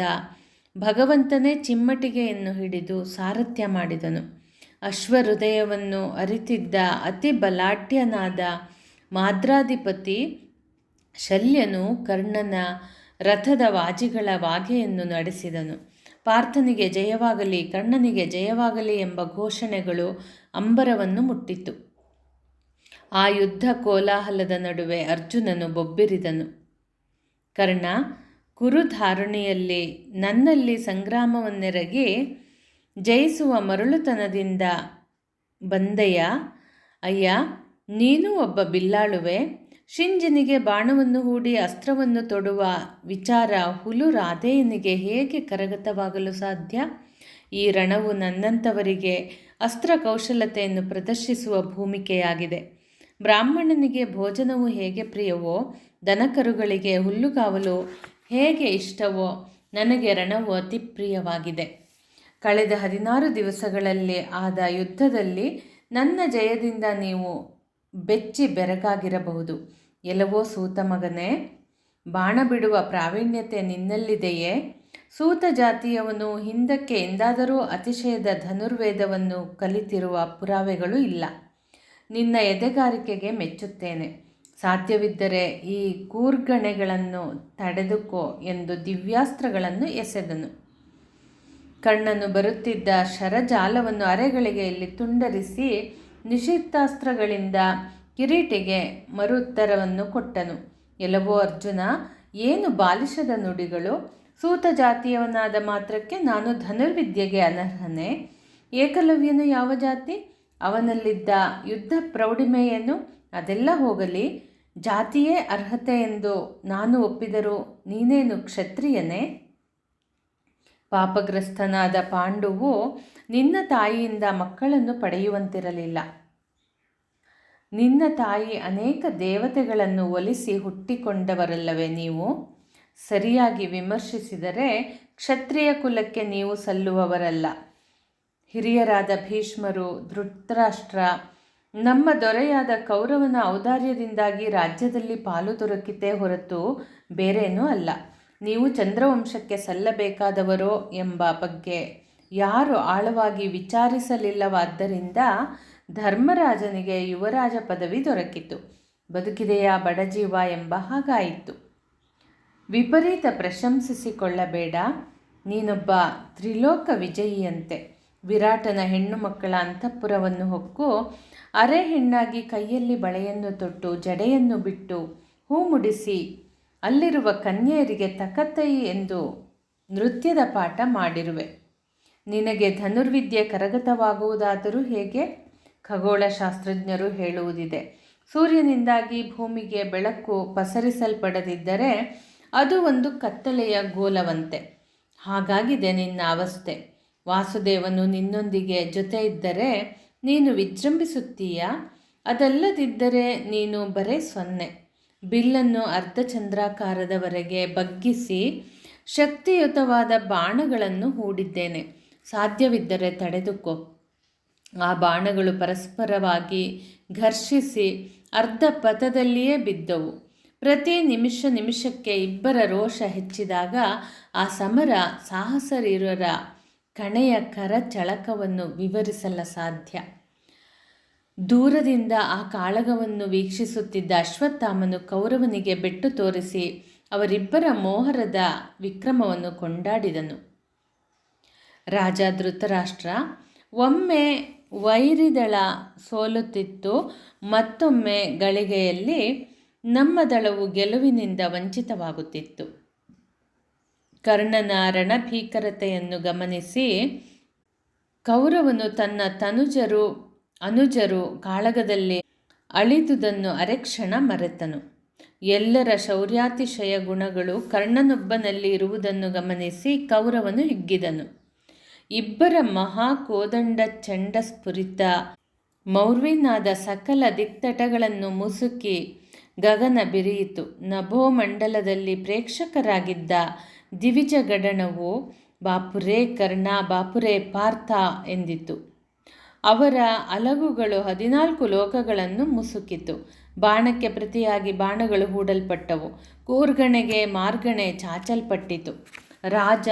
ಭಗವಂತನೇ ಚಿಮ್ಮಟಿಗೆಯನ್ನು ಹಿಡಿದು ಸಾರಥ್ಯ ಮಾಡಿದನು. ಅಶ್ವಹೃದಯವನ್ನು ಅರಿತಿದ್ದ ಅತಿ ಬಲಾಢ್ಯನಾದ ಮಾದ್ರಾಧಿಪತಿ ಶಲ್ಯನು ಕರ್ಣನ ರಥದ ವಾಜಿಗಳ ವಾಗೆಯನ್ನು ನಡೆಸಿದನು. ಪಾರ್ಥನಿಗೆ ಜಯವಾಗಲಿ, ಕರ್ಣನಿಗೆ ಜಯವಾಗಲಿ ಎಂಬ ಘೋಷಣೆಗಳು ಅಂಬರವನ್ನು ಮುಟ್ಟಿತು ಆ ಯುದ್ಧ ಕೋಲಾಹಲದ ನಡುವೆ ಅರ್ಜುನನು ಬೊಬ್ಬಿರಿದನು. ಕರ್ಣ ಕುರುಧಾರುಣಿಯಲ್ಲಿ ನನ್ನಲ್ಲಿ ಸಂಗ್ರಾಮವನ್ನೆರಗಿ ಜಯಿಸುವ ಮರಳುತನದಿಂದ ಬಂದಯ್ಯ ಅಯ್ಯ, ನೀನು ಒಬ್ಬ ಬಿಲ್ಲಾಳುವೆ. ಶಿಂಜನಿಗೆ ಬಾಣವನ್ನು ಹೂಡಿ ಅಸ್ತ್ರವನ್ನು ತೊಡುವ ವಿಚಾರ ಹುಲು ರಾಧೆಯನಿಗೆ ಹೇಗೆ ಕರಗತವಾಗಲು ಸಾಧ್ಯ? ಈ ರಣವು ನನ್ನಂಥವರಿಗೆ ಅಸ್ತ್ರ ಕೌಶಲತೆಯನ್ನು ಪ್ರದರ್ಶಿಸುವ ಭೂಮಿಕೆಯಾಗಿದೆ. ಬ್ರಾಹ್ಮಣನಿಗೆ ಭೋಜನವು ಹೇಗೆ ಪ್ರಿಯವೋ, ದನಕರುಗಳಿಗೆ ಹುಲ್ಲುಗಾವಲು ಹೇಗೆ ಇಷ್ಟವೋ ನನಗೆ ರಣವು ಅತಿ ಪ್ರಿಯವಾಗಿದೆ. ಕಳೆದ ಹದಿನಾರು ದಿವಸಗಳಲ್ಲಿ ಆದ ಯುದ್ಧದಲ್ಲಿ ನನ್ನ ಜಯದಿಂದ ನೀವು ಬೆಚ್ಚಿ ಬೆರಗಾಗಿರಬಹುದು ಎಲ್ಲವೋ ಸೂತ ಮಗನೇ, ಬಾಣ ಬಿಡುವ ಪ್ರಾವೀಣ್ಯತೆ ನಿನ್ನಲ್ಲಿದೆಯೇ? ಸೂತ ಜಾತಿಯವನು ಹಿಂದಕ್ಕೆ ಎಂದಾದರೂ ಅತಿಶಯದ ಧನುರ್ವೇದವನ್ನು ಕಲಿತಿರುವ ಪುರಾವೆಗಳು ಇಲ್ಲ. ನಿನ್ನ ಎದೆಗಾರಿಕೆಗೆ ಮೆಚ್ಚುತ್ತೇನೆ. ಸಾಧ್ಯವಿದ್ದರೆ ಈ ಕೂರ್ಗಣೆಗಳನ್ನು ತಡೆದುಕೋ ಎಂದು ದಿವ್ಯಾಸ್ತ್ರಗಳನ್ನು ಎಸೆದನು. ಕಣ್ಣನ್ನು ಬರುತ್ತಿದ್ದ ಶರಜಾಲವನ್ನು ಅರೆಗಳಿಗೆ ಇಲ್ಲಿ ತುಂಡರಿಸಿ ನಿಷಿದ್ಧಾಸ್ತ್ರಗಳಿಂದ ಕಿರೀಟಿಗೆ ಮರುತ್ತರವನ್ನು ಕೊಟ್ಟನು. ಎಲ್ಲವೋ ಅರ್ಜುನ, ಏನು ಬಾಲಿಶದ ನುಡಿಗಳು? ಸೂತ ಜಾತಿಯವನಾದ ಮಾತ್ರಕ್ಕೆ ನಾನು ಧನುರ್ವಿದ್ಯೆಗೆ ಅನರ್ಹನೆ. ಏಕಲವ್ಯನು ಯಾವ ಜಾತಿ? ಅವನಲ್ಲಿದ್ದ ಯುದ್ಧ ಪ್ರೌಢಿಮೆಯನ್ನು ಅದೆಲ್ಲ ಹೋಗಲಿ. ಜಾತಿಯೇ ಅರ್ಹತೆ ಎಂದು ನಾನು ಒಪ್ಪಿದರೂ ನೀನೇನು ಕ್ಷತ್ರಿಯನೇ? ಪಾಪಗ್ರಸ್ತನಾದ ಪಾಂಡುವು ನಿನ್ನ ತಾಯಿಯಿಂದ ಮಕ್ಕಳನ್ನು ಪಡೆಯುವಂತಿರಲಿಲ್ಲ. ನಿನ್ನ ತಾಯಿ ಅನೇಕ ದೇವತೆಗಳನ್ನು ಒಲಿಸಿ ಹುಟ್ಟಿಕೊಂಡವರಲ್ಲವೇ ನೀವು? ಸರಿಯಾಗಿ ವಿಮರ್ಶಿಸಿದರೆ ಕ್ಷತ್ರಿಯ ಕುಲಕ್ಕೆ ನೀವು ಸಲ್ಲುವವರಲ್ಲ. ಹಿರಿಯರಾದ ಭೀಷ್ಮರು, ಧೃತರಾಷ್ಟ್ರ ನಮ್ಮ ದೊರೆಯಾದ ಕೌರವನ ಔದಾರ್ಯದಿಂದಾಗಿ ರಾಜ್ಯದಲ್ಲಿ ಪಾಲು ದೊರಕಿತೇ ಹೊರತು ಬೇರೇನೂ ಅಲ್ಲ. ನೀವು ಚಂದ್ರವಂಶಕ್ಕೆ ಸಲ್ಲಬೇಕಾದವರೋ ಎಂಬ ಬಗ್ಗೆ ಯಾರು ಆಳವಾಗಿ ವಿಚಾರಿಸಲಿಲ್ಲವಾದ್ದರಿಂದ ಧರ್ಮರಾಜನಿಗೆ ಯುವರಾಜ ಪದವಿ ದೊರಕಿತು. ಬದುಕಿದೆಯಾ ಬಡಜೀವ ಎಂಬ ಹಾಗಾಯಿತು. ವಿಪರೀತ ಪ್ರಶಂಸಿಸಿಕೊಳ್ಳಬೇಡ. ನೀನೊಬ್ಬ ತ್ರಿಲೋಕ ವಿಜಯಿಯಂತೆ. ವಿರಾಟನ ಹೆಣ್ಣು ಮಕ್ಕಳ ಅಂತಃಪುರವನ್ನು ಹೊಕ್ಕು ಅರೆ ಹೆಣ್ಣಾಗಿ ಕೈಯಲ್ಲಿ ಬಳೆಯನ್ನು ತೊಟ್ಟು ಜಡೆಯನ್ನು ಬಿಟ್ಟು ಹೂ ಮುಡಿಸಿ, ಅಲ್ಲಿರುವ ಕನ್ಯೆಯರಿಗೆ ತಕತೈ ಎಂದು ನೃತ್ಯದ ಪಾಠ ಮಾಡಿರುವೆ. ನಿನಗೆ ಧನುರ್ವಿದ್ಯೆ ಕರಗತವಾಗುವುದಾದರೂ ಹೇಗೆ? ಖಗೋಳಶಾಸ್ತ್ರಜ್ಞರು ಹೇಳುವುದಿದೆ, ಸೂರ್ಯನಿಂದಾಗಿ ಭೂಮಿಗೆ ಬೆಳಕು ಪಸರಿಸಲ್ಪಡದಿದ್ದರೆ ಅದು ಒಂದು ಕತ್ತಲೆಯ ಗೋಲವಂತೆ. ಹಾಗಾಗಿದೆ ನಿನ್ನ ಅವಸ್ಥೆ. ವಾಸುದೇವನು ನಿನ್ನೊಂದಿಗೆ ಜೊತೆ ಇದ್ದರೆ ನೀನು ವಿಜೃಂಭಿಸುತ್ತೀಯ? ಅದಲ್ಲದಿದ್ದರೆ ನೀನು ಬರೇ ಸೊನ್ನೆ. ಬಿಲ್ಲನ್ನು ಅರ್ಧ ಚಂದ್ರಾಕಾರದವರೆಗೆ ಬಗ್ಗಿಸಿ ಶಕ್ತಿಯುತವಾದ ಬಾಣಗಳನ್ನು ಹೂಡಿದ್ದೇನೆ. ಸಾಧ್ಯವಿದ್ದರೆ ತಡೆದುಕೋ. ಆ ಬಾಣಗಳು ಪರಸ್ಪರವಾಗಿ ಘರ್ಷಿಸಿ ಅರ್ಧ ಪಥದಲ್ಲಿಯೇ ಬಿದ್ದವು. ಪ್ರತಿ ನಿಮಿಷ ನಿಮಿಷಕ್ಕೆ ಇಬ್ಬರ ರೋಷ ಹೆಚ್ಚಿದಾಗ ಆ ಸಮರ ಸಾಹಸರೀರರ ಕಣೆಯ ಕರಚಳಕವನ್ನು ವಿವರಿಸಲ ಸಾಧ್ಯ. ದೂರದಿಂದ ಆ ಕಾಳಗವನ್ನು ವೀಕ್ಷಿಸುತ್ತಿದ್ದ ಅಶ್ವತ್ಥಾಮನು ಕೌರವನಿಗೆ ಬೆಟ್ಟು ತೋರಿಸಿ ಅವರಿಬ್ಬರ ಮೋಹರದ ವಿಕ್ರಮವನ್ನು ಕೊಂಡಾಡಿದನು. ರಾಜ ಧೃತರಾಷ್ಟ್ರ, ಒಮ್ಮೆ ವೈರಿದಳ ಸೋಲುತ್ತಿತ್ತು, ಮತ್ತೊಮ್ಮೆ ಗಳಿಗೆಯಲ್ಲಿ ನಮ್ಮ ದಳವು ಗೆಲುವಿನಿಂದ ವಂಚಿತವಾಗುತ್ತಿತ್ತು. ಕರ್ಣನ ರಣಭೀಕರತೆಯನ್ನು ಗಮನಿಸಿ ಕೌರವನು ತನ್ನ ತನುಜರು, ಅನುಜರು ಕಾಳಗದಲ್ಲಿ ಅಳಿದುದನ್ನು ಅರೆಕ್ಷಣ ಮರೆತನು. ಎಲ್ಲರ ಶೌರ್ಯಾತಿಶಯ ಗುಣಗಳು ಕರ್ಣನೊಬ್ಬನಲ್ಲಿ ಇರುವುದನ್ನು ಗಮನಿಸಿ ಕೌರವನು ಹಿಗ್ಗಿದನು. ಇಬ್ಬರ ಮಹಾಕೋದಂಡ ಚಂಡ ಸ್ಫುರಿತ ಮೌರ್ವಿನಾದ ಸಕಲ ದಿಕ್ತಟಗಳನ್ನು ಮುಸುಕಿ ಗಗನ ಬಿರಿಯಿತು. ನಭೋಮಂಡಲದಲ್ಲಿ ಪ್ರೇಕ್ಷಕರಾಗಿದ್ದ ದಿವಿಜ ಗಡಣವು ಬಾಪುರೇ ಕರ್ಣ, ಬಾಪುರೇ ಪಾರ್ಥ ಎಂದಿತು ಅವರ ಅಲಗುಗಳು ಹದಿನಾಲ್ಕು ಲೋಕಗಳನ್ನು ಮುಸುಕಿತು. ಬಾಣಕ್ಕೆ ಪ್ರತಿಯಾಗಿ ಬಾಣಗಳು ಹೂಡಲ್ಪಟ್ಟವು. ಕೂರ್ಗಣೆಗೆ ಮಾರ್ಗಣೆ ಚಾಚಲ್ಪಟ್ಟಿತು. ರಾಜ,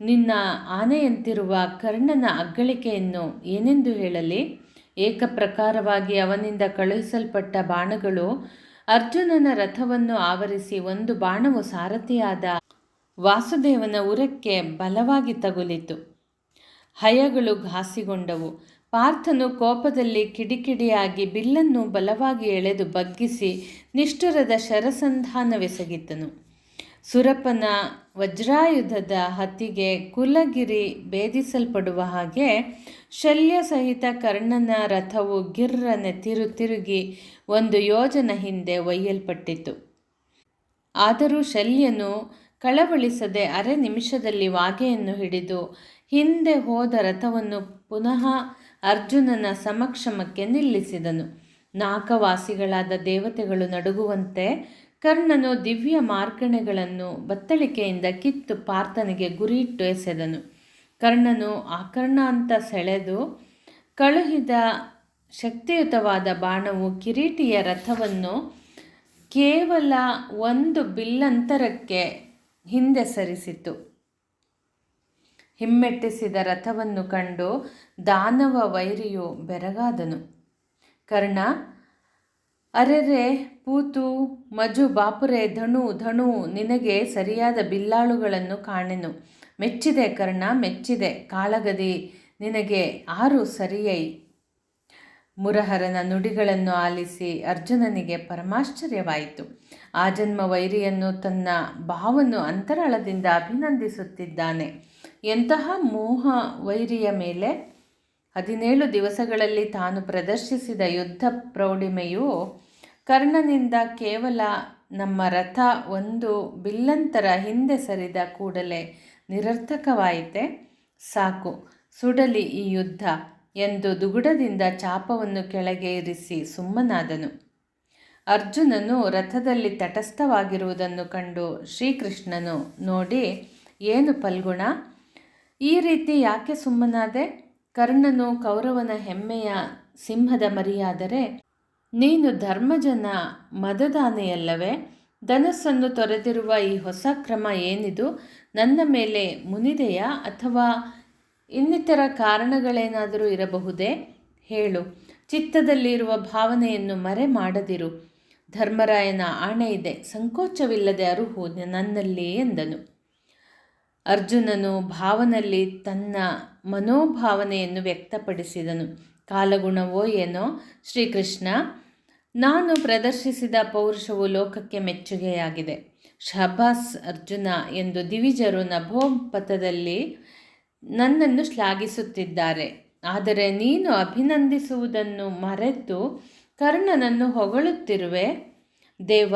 ನಿನ್ನ ಆನೆಯಂತಿರುವ ಕರ್ಣನ ಅಗ್ಗಳಿಕೆಯನ್ನು ಏನೆಂದು ಹೇಳಲಿ? ಏಕಪ್ರಕಾರವಾಗಿ ಅವನಿಂದ ಕಳುಹಿಸಲ್ಪಟ್ಟ ಬಾಣಗಳು ಅರ್ಜುನನ ರಥವನ್ನು ಆವರಿಸಿ ಒಂದು ಬಾಣವು ಸಾರಥಿಯಾದ ವಾಸುದೇವನ ಉರಕ್ಕೆ ಬಲವಾಗಿ ತಗುಲಿತು. ಹಯಗಳು ಘಾಸಿಗೊಂಡವು. ಪಾರ್ಥನು ಕೋಪದಲ್ಲಿ ಕಿಡಿಕಿಡಿಯಾಗಿ ಬಿಲ್ಲನ್ನು ಬಲವಾಗಿ ಎಳೆದು ಬಗ್ಗಿಸಿ ನಿಷ್ಠುರದ ಶರಸಂಧಾನವೆಸಗಿದ್ದನು. ಸುರಪನ ವಜ್ರಾಯುಧದ ಹತ್ತಿಗೆ ಕುಲಗಿರಿ ಭೇದಿಸಲ್ಪಡುವ ಹಾಗೆ ಶಲ್ಯ ಸಹಿತ ಕರ್ಣನ ರಥವು ಗಿರ್ರನೆ ತಿರು ತಿರುಗಿ ಒಂದು ಯೋಜನ ಹಿಂದೆ ಒಯ್ಯಲ್ಪಟ್ಟಿತು ಆದರೂ ಶಲ್ಯನು ಕಳವಳಿಸದೆ ಅರೆ ನಿಮಿಷದಲ್ಲಿ ವಾಗೆಯನ್ನು ಹಿಡಿದು ಹಿಂದೆ ಹೋದ ರಥವನ್ನು ಪುನಃ ಅರ್ಜುನನ ಸಮಕ್ಷಮಕ್ಕೆ ನಿಲ್ಲಿಸಿದನು. ನಾಕವಾಸಿಗಳಾದ ದೇವತೆಗಳು ನಡುಗುವಂತೆ ಕರ್ಣನು ದಿವ್ಯ ಮಾರ್ಕಣೆಗಳನ್ನು ಬತ್ತಳಿಕೆಯಿಂದ ಕಿತ್ತು ಪಾರ್ಥನಿಗೆ ಗುರಿಯಿಟ್ಟು ಎಸೆದನು. ಕರ್ಣನು ಆಕರ್ಣ ಅಂತ ಸೆಳೆದು ಕಳುಹಿದ ಶಕ್ತಿಯುತವಾದ ಬಾಣವು ಕಿರೀಟಿಯ ರಥವನ್ನು ಕೇವಲ ಒಂದು ಬಿಲ್ಲಂತರಕ್ಕೆ ಹಿಂದೆ ಸರಿಸಿತು. ಹಿಮ್ಮೆಟ್ಟಿಸಿದ ರಥವನ್ನು ಕಂಡು ದಾನವ ವೈರಿಯು ಬೆರಗಾದನು. ಕರ್ಣ, ಅರೆರೆ, ಪೂತು, ಮಜು, ಬಾಪುರೆ ಧಣು ಧಣು ನಿನಗೆ ಸರಿಯಾದ ಬಿಲ್ಲಾಳುಗಳನ್ನು ಕಾಣೆನು. ಮೆಚ್ಚಿದೆ ಕರ್ಣ, ಮೆಚ್ಚಿದೆ ಕಾಳಗದಿ, ನಿನಗೆ ಆರು ಸರಿಯೈ. ಮುರಹರನ ನುಡಿಗಳನ್ನು ಆಲಿಸಿ ಅರ್ಜುನನಿಗೆ ಪರಮಾಶ್ಚರ್ಯವಾಯಿತು. ಆ ಜನ್ಮ ವೈರಿಯನ್ನು ತನ್ನ ಭಾವನು ಅಂತರಾಳದಿಂದ ಅಭಿನಂದಿಸುತ್ತಿದ್ದಾನೆ. ಎಂತಹ ಮೋಹ ವೈರಿಯ ಮೇಲೆ ಹದಿನೇಳು ದಿವಸಗಳಲ್ಲಿ ತಾನು ಪ್ರದರ್ಶಿಸಿದ ಯುದ್ಧ ಪ್ರೌಢಿಮೆಯು ಕರ್ಣನಿಂದ ಕೇವಲ ನಮ್ಮ ರಥ ಒಂದು ಬಿಲ್ಲಂತರ ಹಿಂದೆ ಸರಿದ ಕೂಡಲೇ ನಿರರ್ಥಕವಾಯಿತೆ. ಸಾಕು, ಸುಡಲಿ ಈ ಯುದ್ಧ. ಎಂದು ದುಗುಡದಿಂದ ಚಾಪವನ್ನು ಕೆಳಗೆ ಇರಿಸಿ ಸುಮ್ಮನಾದನು. ಅರ್ಜುನನು ರಥದಲ್ಲಿ ತಟಸ್ಥವಾಗಿರುವುದನ್ನು ಕಂಡು ಶ್ರೀಕೃಷ್ಣನು, ನೋಡಿ, ಏನು ಪಲ್ಗುಣ ಈ ರೀತಿ ಯಾಕೆ ಸುಮ್ಮನಾದೆ? ಕರ್ಣನು ಕೌರವನ ಹೆಮ್ಮೆಯ ಸಿಂಹದ ಮರಿಯಾದರೆ ನೀನು ಧರ್ಮಜನ ಮದದಾನೆಯಲ್ಲವೇ? ಧನಸ್ಸನ್ನು ತೊರೆದಿರುವ ಈ ಹೊಸ ಕ್ರಮ ಏನಿದು? ನನ್ನ ಮೇಲೆ ಮುನಿದೆಯಾ ಅಥವಾ ಇನ್ನಿತರ ಕಾರಣಗಳೇನಾದರೂ ಇರಬಹುದೇ? ಹೇಳು. ಚಿತ್ತದಲ್ಲಿರುವ ಭಾವನೆಯನ್ನು ಮರೆ ಮಾಡದಿರು. ಧರ್ಮರಾಯನ ಆಣೆ ಇದೆ. ಸಂಕೋಚವಿಲ್ಲದೆ ಅರುಹು ನನ್ನಲ್ಲಿ ಎಂದನು. ಅರ್ಜುನನು ಭಾವನಲ್ಲಿ ತನ್ನ ಮನೋಭಾವನೆಯನ್ನು ವ್ಯಕ್ತಪಡಿಸಿದನು. ಕಾಲಗುಣವೋ ಏನೋ? ಶ್ರೀಕೃಷ್ಣ, ನಾನು ಪ್ರದರ್ಶಿಸಿದ ಪೌರುಷವು ಲೋಕಕ್ಕೆ ಮೆಚ್ಚುಗೆಯಾಗಿದೆ. ಶಬಾಸ್ ಅರ್ಜುನ ಎಂದು ದಿವಿಜರು ನಭೋಪಥದಲ್ಲಿ ನನ್ನನ್ನು ಶ್ಲಾಘಿಸುತ್ತಿದ್ದಾರೆ. ಆದರೆ ನೀನು ಅಭಿನಂದಿಸುವುದನ್ನು ಮರೆತು ಕರ್ಣನನ್ನು ಹೊಗಳುತ್ತಿರುವೆ. ದೇವ,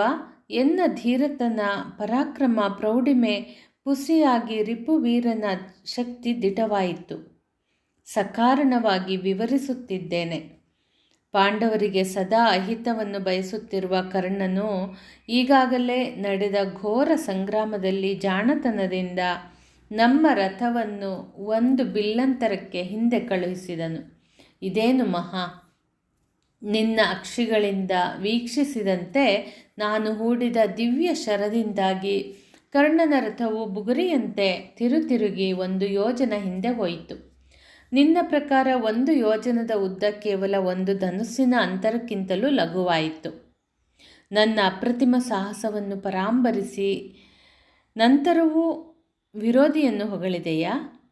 ಎನ್ನ ಧೀರತನ, ಪರಾಕ್ರಮ, ಪ್ರೌಢಿಮೆ, ಪುಸಿಯಾಗಿ ರಿಪುವೀರನ ಶಕ್ತಿ ದಿಟವಾಯಿತು. ಸಕಾರಣವಾಗಿ ವಿವರಿಸುತ್ತಿದ್ದೇನೆ. ಪಾಂಡವರಿಗೆ ಸದಾ ಅಹಿತವನ್ನು ಬಯಸುತ್ತಿರುವ ಕರ್ಣನು ಈಗಾಗಲೇ ನಡೆದ ಘೋರ ಸಂಗ್ರಾಮದಲ್ಲಿ ಜಾಣತನದಿಂದ ನಮ್ಮ ರಥವನ್ನು ಒಂದು ಬಿಲ್ಲಂತರಕ್ಕೆ ಹಿಂದೆ ಕಳುಹಿಸಿದನು. ಇದೇನು ಮಹಾ? ನಿನ್ನ ಅಕ್ಷಿಗಳಿಂದ ವೀಕ್ಷಿಸಿದಂತೆ ನಾನು ಹೂಡಿದ ದಿವ್ಯ ಶರದಿಂದಾಗಿ ಕರ್ಣನ ರಥವು ಬುಗುರಿಯಂತೆ ತಿರುತಿರುಗಿ ಒಂದು ಯೋಜನ ಹಿಂದೆ ಹೋಯಿತು. ನಿನ್ನ ಪ್ರಕಾರ ಒಂದು ಯೋಜನದ ಉದ್ದ ಕೇವಲ ಒಂದು ಧನುಸ್ಸಿನ ಅಂತರಕ್ಕಿಂತಲೂ ಲಘುವಾಯಿತು. ನನ್ನ ಅಪ್ರತಿಮ ಸಾಹಸವನ್ನು ಪರಾಂಬರಿಸಿ ನಂತರವೂ ವಿರೋಧಿಯನ್ನು ಹೊಗಳಿದೆಯಾ?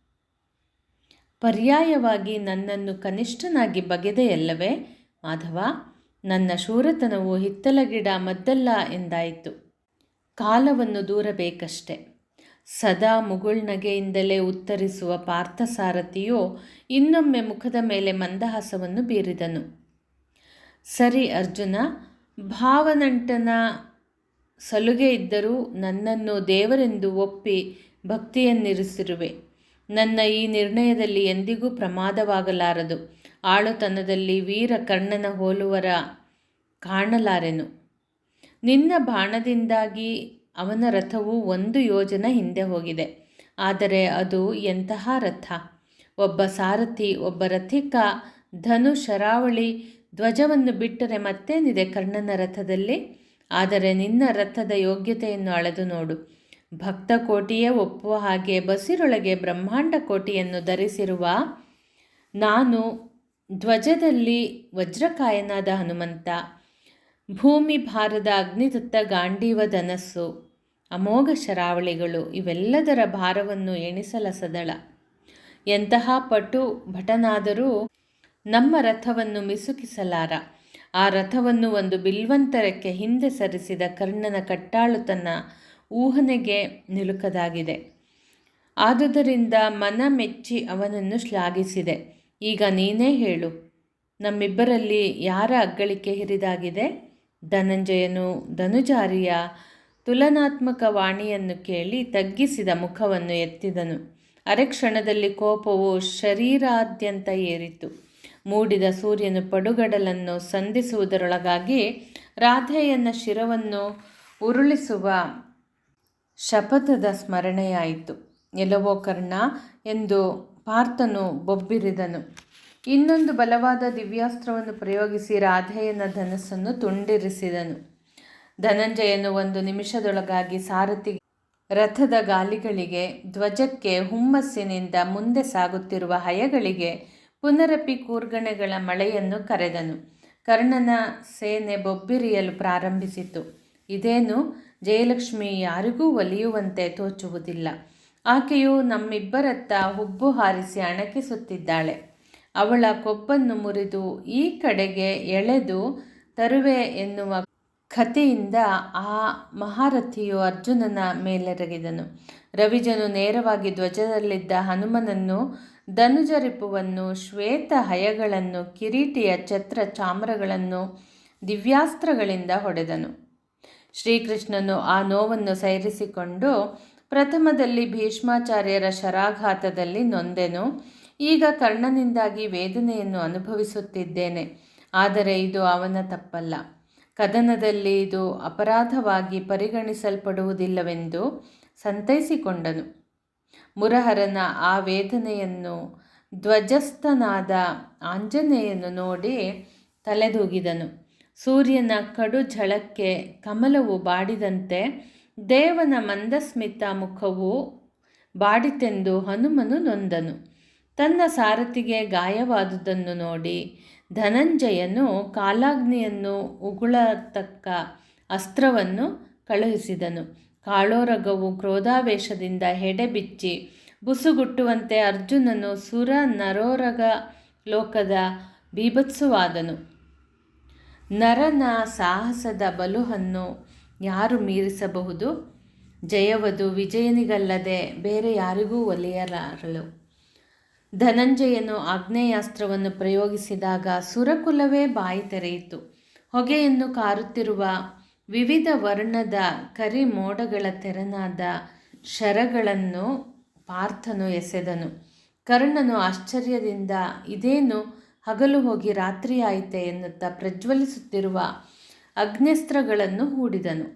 ಪರ್ಯಾಯವಾಗಿ ನನ್ನನ್ನು ಕನಿಷ್ಠನಾಗಿ ಬಗೆದೆಯಲ್ಲವೇ? ಮಾಧವ, ನನ್ನ ಶೂರತನವು ಹಿತ್ತಲಗಿಡ ಮದ್ದಲ್ಲ ಎಂದಾಯಿತು. ಕಾಲವನ್ನು ದೂರಬೇಕಷ್ಟೆ. ಸದಾ ಮುಗುಳ್ನಗೆಯಿಂದಲೇ ಉತ್ತರಿಸುವ ಪಾರ್ಥಸಾರಥಿಯು ಇನ್ನೊಮ್ಮೆ ಮುಖದ ಮೇಲೆ ಮಂದಹಾಸವನ್ನು ಬೀರಿದನು. ಸರಿ ಅರ್ಜುನ, ಭಾವನಂಟನ ಸಲುಗೆ ಇದ್ದರೂ ನನ್ನನ್ನು ದೇವರೆಂದು ಒಪ್ಪಿ ಭಕ್ತಿಯನ್ನಿರಿಸಿರುವೆ. ನನ್ನ ಈ ನಿರ್ಣಯದಲ್ಲಿ ಎಂದಿಗೂ ಪ್ರಮಾದವಾಗಲಾರದು. ಆಳುತನದಲ್ಲಿ ವೀರ ಕರ್ಣನ ಹೋಲುವರ ಕಾಣಲಾರೆನು. ನಿನ್ನ ಬಾಣದಿಂದಾಗಿ ಅವನ ರಥವು ಒಂದು ಯೋಜನ ಹಿಂದೆ ಹೋಗಿದೆ. ಆದರೆ ಅದು ಎಂತಹ ರಥ? ಒಬ್ಬ ಸಾರಥಿ, ಒಬ್ಬ ರಥಿಕ ಧನು ಶರಾವಳಿ ಧ್ವಜವನ್ನು ಬಿಟ್ಟರೆ ಮತ್ತೇನಿದೆ ಕರ್ಣನ ರಥದಲ್ಲಿ? ಆದರೆ ನಿನ್ನ ರಥದ ಯೋಗ್ಯತೆಯನ್ನು ಅಳೆದು ನೋಡು. ಭಕ್ತ ಕೋಟಿಯೇ ಒಪ್ಪುವ ಹಾಗೆ ಬಸಿರೊಳಗೆ ಬ್ರಹ್ಮಾಂಡ ಕೋಟಿಯನ್ನು ಧರಿಸಿರುವ ನಾನು ಧ್ವಜದಲ್ಲಿ ವಜ್ರಕಾಯನಾದ ಹನುಮಂತ. ಭೂಮಿ ಭಾರದ ಅಗ್ನಿದತ್ತ ಗಾಂಡೀವ ಧನಸ್ಸು, ಅಮೋಘ ಶರಾವಳಿಗಳು, ಇವೆಲ್ಲದರ ಭಾರವನ್ನು ಎಣಿಸಲಸದಳ. ಎಂತಹ ಪಟು ಭಟನಾದರೂ ನಮ್ಮ ರಥವನ್ನು ಮಿಸುಕಿಸಲಾರ. ಆ ರಥವನ್ನು ಒಂದು ಬಿಲ್ವಂತರಕ್ಕೆ ಹಿಂದೆ ಸರಿಸಿದ ಕರ್ಣನ ಕಟ್ಟಾಳುತನ ಊಹನೆಗೆ ನಿಲುಕದಾಗಿದೆ. ಆದುದರಿಂದ ಮನ ಮೆಚ್ಚಿ ಅವನನ್ನು ಶ್ಲಾಘಿಸಿದೆ. ಈಗ ನೀನೇ ಹೇಳು, ನಮ್ಮಿಬ್ಬರಲ್ಲಿ ಯಾರ ಅಗ್ಗಳಿಕೆ ಹಿರಿದಾಗಿದೆ? ಧನಂಜಯನು ಧನುಜಾರಿಯ ತುಲನಾತ್ಮಕ ವಾಣಿಯನ್ನು ಕೇಳಿ ತಗ್ಗಿಸಿದ ಮುಖವನ್ನು ಎತ್ತಿದನು. ಅರೆಕ್ಷಣದಲ್ಲಿ ಕೋಪವು ಶರೀರಾದ್ಯಂತ ಏರಿತು. ಮೂಡಿದ ಸೂರ್ಯನು ಪಡುಗಡಲನ್ನು ಸಂಧಿಸುವುದರೊಳಗಾಗಿ ರಾಧೆಯನ್ನ ಶಿರವನ್ನು ಉರುಳಿಸುವ ಶಪಥದ ಸ್ಮರಣೆಯಾಯಿತು. ಎಲ್ಲವೋ ಕರ್ಣ ಎಂದು ಪಾರ್ಥನು ಬೊಬ್ಬಿರಿದನು. ಇನ್ನೊಂದು ಬಲವಾದ ದಿವ್ಯಾಸ್ತ್ರವನ್ನು ಪ್ರಯೋಗಿಸಿ ರಾಧೆಯನ ಧನಸ್ಸನ್ನು ತುಂಡಿರಿಸಿದನು. ಧನಂಜಯನು ಒಂದು ನಿಮಿಷದೊಳಗಾಗಿ ಸಾರಥಿ ರಥದ ಗಾಲಿಗಳಿಗೆ, ಧ್ವಜಕ್ಕೆ, ಹುಮ್ಮಸ್ಸಿನಿಂದ ಮುಂದೆ ಸಾಗುತ್ತಿರುವ ಹಯಗಳಿಗೆ ಪುನರಪಿ ಕೂರ್ಗಣೆಗಳ ಮಳೆಯನ್ನು ಕರೆದನು. ಕರ್ಣನ ಸೇನೆ ಬೊಬ್ಬಿರಿಯಲು ಪ್ರಾರಂಭಿಸಿತು. ಇದೇನು? ಜಯಲಕ್ಷ್ಮಿ ಯಾರಿಗೂ ಒಲಿಯುವಂತೆ ತೋಚುವುದಿಲ್ಲ. ಆಕೆಯು ನಮ್ಮಿಬ್ಬರತ್ತ ಹುಬ್ಬು ಹಾರಿಸಿ ಅಣಕಿಸುತ್ತಿದ್ದಾಳೆ. ಅವಳ ಕೊಬ್ಬನ್ನು ಮುರಿದು ಈ ಕಡೆಗೆ ಎಳೆದು ತರುವೆ ಎನ್ನುವ ಕಥೆಯಿಂದ ಆ ಮಹಾರಥಿಯು ಅರ್ಜುನನ ಮೇಲೆರಗಿದನು. ರವಿಜನು ನೇರವಾಗಿ ಧ್ವಜದಲ್ಲಿದ್ದ ಹನುಮನನ್ನು ಧನುಜರಿಪುವನ್ನು ಶ್ವೇತ ಹಯಗಳನ್ನು, ಕಿರೀಟಿಯ ಛತ್ರ ಚಾಮ್ರಗಳನ್ನು, ದಿವ್ಯಾಸ್ತ್ರಗಳಿಂದ ಹೊಡೆದನು. ಶ್ರೀಕೃಷ್ಣನು ಆ ನೋವನ್ನು ಸೈರಿಸಿಕೊಂಡು ಪ್ರಥಮದಲ್ಲಿ ಭೀಷ್ಮಾಚಾರ್ಯರ ಶರಾಘಾತದಲ್ಲಿ ನೊಂದೆನು. ಈಗ ಕರ್ಣನಿಂದಾಗಿ ವೇದನೆಯನ್ನು ಅನುಭವಿಸುತ್ತಿದ್ದೇನೆ. ಆದರೆ ಇದು ಅವನ ತಪ್ಪಲ್ಲ. ಕದನದಲ್ಲಿ ಇದು ಅಪರಾಧವಾಗಿ ಪರಿಗಣಿಸಲ್ಪಡುವುದಿಲ್ಲವೆಂದು ಸಂತೈಸಿಕೊಂಡನು. ಮುರಹರನ ಆ ವೇದನೆಯನ್ನು ಧ್ವಜಸ್ಥನಾದ ಆಂಜನೇಯನ್ನು ನೋಡಿ ತಲೆದೂಗಿದನು. ಸೂರ್ಯನ ಕಡು ಝಳಕ್ಕೆ ಕಮಲವು ಬಾಡಿದಂತೆ ದೇವನ ಮಂದಸ್ಮಿತ ಮುಖವು ಬಾಡಿತೆಂದು ಹನುಮನು ನೊಂದನು. ತನ್ನ ಸಾರಥಿಗೆ ಗಾಯವಾದುದನ್ನು ನೋಡಿ ಧನಂಜಯನು ಕಾಲಾಗ್ನಿಯನ್ನು ಉಗುಳತಕ್ಕ ಅಸ್ತ್ರವನ್ನು ಕಳುಹಿಸಿದನು. ಕಾಳೋರಗವು ಕ್ರೋಧಾವೇಶದಿಂದ ಹೆಡೆಬಿಚ್ಚಿ ಬುಸುಗುಟ್ಟುವಂತೆ ಅರ್ಜುನನು ಸುರ ನರೋರಗ ಲೋಕದ ಬೀಭತ್ಸುವಾದನು. ನರನ ಸಾಹಸದ ಬಲುಹನ್ನು ಯಾರು ಮೀರಿಸಬಹುದು? ಜಯವದು ವಿಜಯನಿಗಲ್ಲದೆ ಬೇರೆ ಯಾರಿಗೂ ಒಲಿಯಲಾರಳು. ಧನಂಜಯನು ಆಗ್ನೇಯಾಸ್ತ್ರವನ್ನು ಪ್ರಯೋಗಿಸಿದಾಗ ಸುರಕುಲವೇ ಬಾಯಿ ತೆರೆಯಿತು. ಹೊಗೆಯನ್ನು ಕಾರುತ್ತಿರುವ ವಿವಿಧ ವರ್ಣದ ಕರಿ ಮೋಡಗಳ ತೆರನಾದ ಶರಗಳನ್ನು ಪಾರ್ಥನು ಎಸೆದನು. ಕರ್ಣನು ಆಶ್ಚರ್ಯದಿಂದ, ಇದೇನು ಹಗಲು ಹೋಗಿ ರಾತ್ರಿಯಾಯಿತೆ ಎನ್ನುತ್ತಾ ಪ್ರಜ್ವಲಿಸುತ್ತಿರುವ ಅಗ್ನ್ಯಸ್ತ್ರಗಳನ್ನು ಹೂಡಿದನು.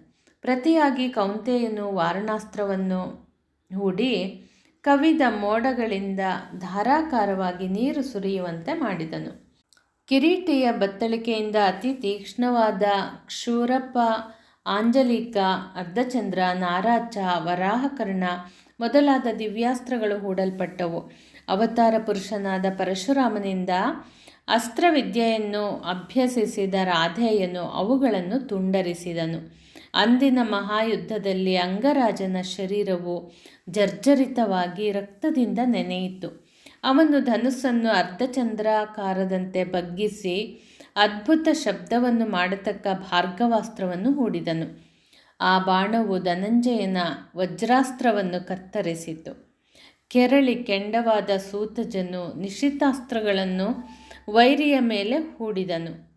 ಪ್ರತಿಯಾಗಿ ಕೌಂತೆಯನು ವಾರಣಾಸ್ತ್ರವನ್ನು ಹೂಡಿ ಕವಿದ ಮೋಡಗಳಿಂದ ಧಾರಾಕಾರವಾಗಿ ನೀರು ಸುರಿಯುವಂತೆ ಮಾಡಿದನು. ಕಿರೀಟಿಯ ಬತ್ತಳಿಕೆಯಿಂದ ಅತಿ ತೀಕ್ಷ್ಣವಾದ ಕ್ಷೂರಪ್ಪ ಆಂಜಲಿಕ, ಅರ್ಧಚಂದ್ರ, ನಾರಾಚ, ವರಾಹಕರ್ಣ ಮೊದಲಾದ ದಿವ್ಯಾಸ್ತ್ರಗಳು ಹೂಡಲ್ಪಟ್ಟವು. ಅವತಾರ ಪುರುಷನಾದ ಪರಶುರಾಮನಿಂದ ಅಸ್ತ್ರವಿದ್ಯೆಯನ್ನು ಅಭ್ಯಸಿಸಿದ ರಾಧೆಯನು ಅವುಗಳನ್ನು ತುಂಡರಿಸಿದನು. ಅಂದಿನ ಮಹಾಯುದ್ಧದಲ್ಲಿ ಅಂಗರಾಜನ ಶರೀರವು ಜರ್ಜರಿತವಾಗಿ ರಕ್ತದಿಂದ ನೆನೆಯಿತು. ಅವನು ಧನುಸ್ಸನ್ನು ಅರ್ಧಚಂದ್ರಾಕಾರದಂತೆ ಬಗ್ಗಿಸಿ ಅದ್ಭುತ ಶಬ್ದವನ್ನು ಮಾಡತಕ್ಕ ಭಾರ್ಗವಾಸ್ತ್ರವನ್ನು ಹೂಡಿದನು. ಆ ಬಾಣವು ಧನಂಜಯನ ವಜ್ರಾಸ್ತ್ರವನ್ನು ಕತ್ತರಿಸಿತು. ಕೆರಳಿ ಕೆಂಡವಾದ ಸೂತಜನು ನಿಶಿತಾಸ್ತ್ರಗಳನ್ನು ವೈರಿಯ ಮೇಲೆ ಹೂಡಿದನು.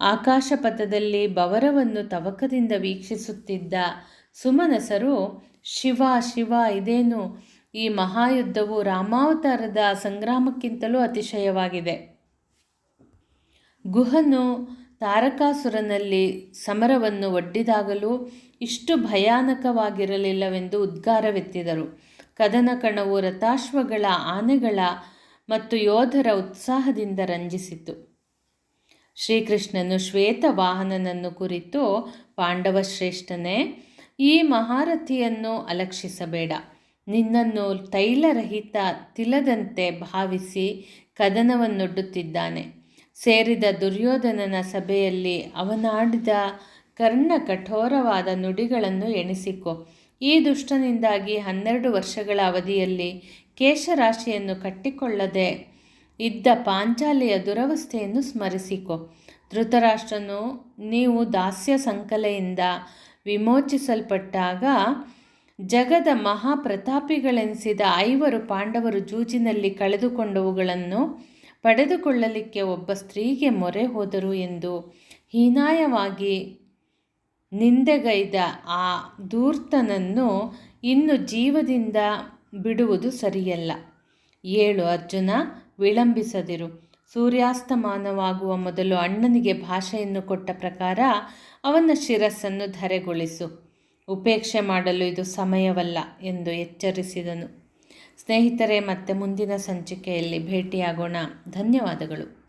ಆಕಾಶಪಥದಲ್ಲಿ ಬವರವನ್ನು ತವಕದಿಂದ ವೀಕ್ಷಿಸುತ್ತಿದ್ದ ಸುಮನಸರು, ಶಿವ ಶಿವ, ಇದೇನು? ಈ ಮಹಾಯುದ್ಧವು ರಾಮಾವತಾರದ ಸಂಗ್ರಾಮಕ್ಕಿಂತಲೂ ಅತಿಶಯವಾಗಿದೆ. ಗುಹನು ತಾರಕಾಸುರನಲ್ಲಿ ಸಮರವನ್ನು ಒಡ್ಡಿದಾಗಲೂ ಇಷ್ಟು ಭಯಾನಕವಾಗಿರಲಿಲ್ಲವೆಂದು ಉದ್ಗಾರವೆತ್ತಿದರು. ಕದನ ಕಣವು ರಥಾಶ್ವಗಳ ಆನೆಗಳ ಮತ್ತು ಯೋಧರ ಉತ್ಸಾಹದಿಂದ ರಂಜಿಸಿತು. ಶ್ರೀಕೃಷ್ಣನು ಶ್ವೇತ ವಾಹನನನ್ನು ಕುರಿತು, ಪಾಂಡವ ಶ್ರೇಷ್ಠನೇ, ಈ ಮಹಾರಥಿಯನ್ನು ಅಲಕ್ಷಿಸಬೇಡ. ನಿನ್ನನ್ನು ತೈಲರಹಿತ ತಿಲದಂತೆ ಭಾವಿಸಿ ಕದನವನ್ನೊಡ್ಡುತ್ತಿದ್ದಾನೆ. ಸೇರಿದ ದುರ್ಯೋಧನನ ಸಭೆಯಲ್ಲಿ ಅವನಾಡಿದ ಕರ್ಣ ಕಠೋರವಾದ ನುಡಿಗಳನ್ನು ಎಣಿಸಿಕೊ. ಈ ದುಷ್ಟನಿಂದಾಗಿ ಹನ್ನೆರಡು ವರ್ಷಗಳ ಅವಧಿಯಲ್ಲಿ ಕೇಶರಾಶಿಯನ್ನು ಕಟ್ಟಿಕೊಳ್ಳದೆ ಇದ್ದ ಪಾಂಚಾಲಿಯ ದುರವಸ್ಥೆಯನ್ನು ಸ್ಮರಿಸಿಕೊ. ಧೃತರಾಷ್ಟ್ರನು ನೀವು ದಾಸ್ಯ ಸಂಕಲೆಯಿಂದ ವಿಮೋಚಿಸಲ್ಪಟ್ಟಾಗ ಜಗದ ಮಹಾಪ್ರತಾಪಿಗಳೆನಿಸಿದ ಐವರು ಪಾಂಡವರು ಜೂಜಿನಲ್ಲಿ ಕಳೆದುಕೊಂಡವುಗಳನ್ನು ಪಡೆದುಕೊಳ್ಳಲಿಕ್ಕೆ ಒಬ್ಬ ಸ್ತ್ರೀಗೆ ಮೊರೆ ಹೋದರು ಎಂದು ಹೀನಾಯವಾಗಿ ನಿಂದೆಗೈದ ಆ ಧೂರ್ತನನ್ನು ಇನ್ನು ಜೀವದಿಂದ ಬಿಡುವುದು ಸರಿಯಲ್ಲ. ಏಳು, ಅರ್ಜುನ, ವಿಳಂಬಿಸದಿರು. ಸೂರ್ಯಾಸ್ತಮಾನವಾಗುವ ಮೊದಲು ಅಣ್ಣನಿಗೆ ಭಾಷೆಯನ್ನು ಕೊಟ್ಟ ಪ್ರಕಾರ ಅವನ ಶಿರಸ್ಸನ್ನು ಧರೆಗೊಳಿಸು. ಉಪೇಕ್ಷೆ ಮಾಡಲು ಇದು ಸಮಯವಲ್ಲ ಎಂದು ಎಚ್ಚರಿಸಿದನು. ಸ್ನೇಹಿತರೆ, ಮತ್ತೆ ಮುಂದಿನ ಸಂಚಿಕೆಯಲ್ಲಿ ಭೇಟಿಯಾಗೋಣ. ಧನ್ಯವಾದಗಳು.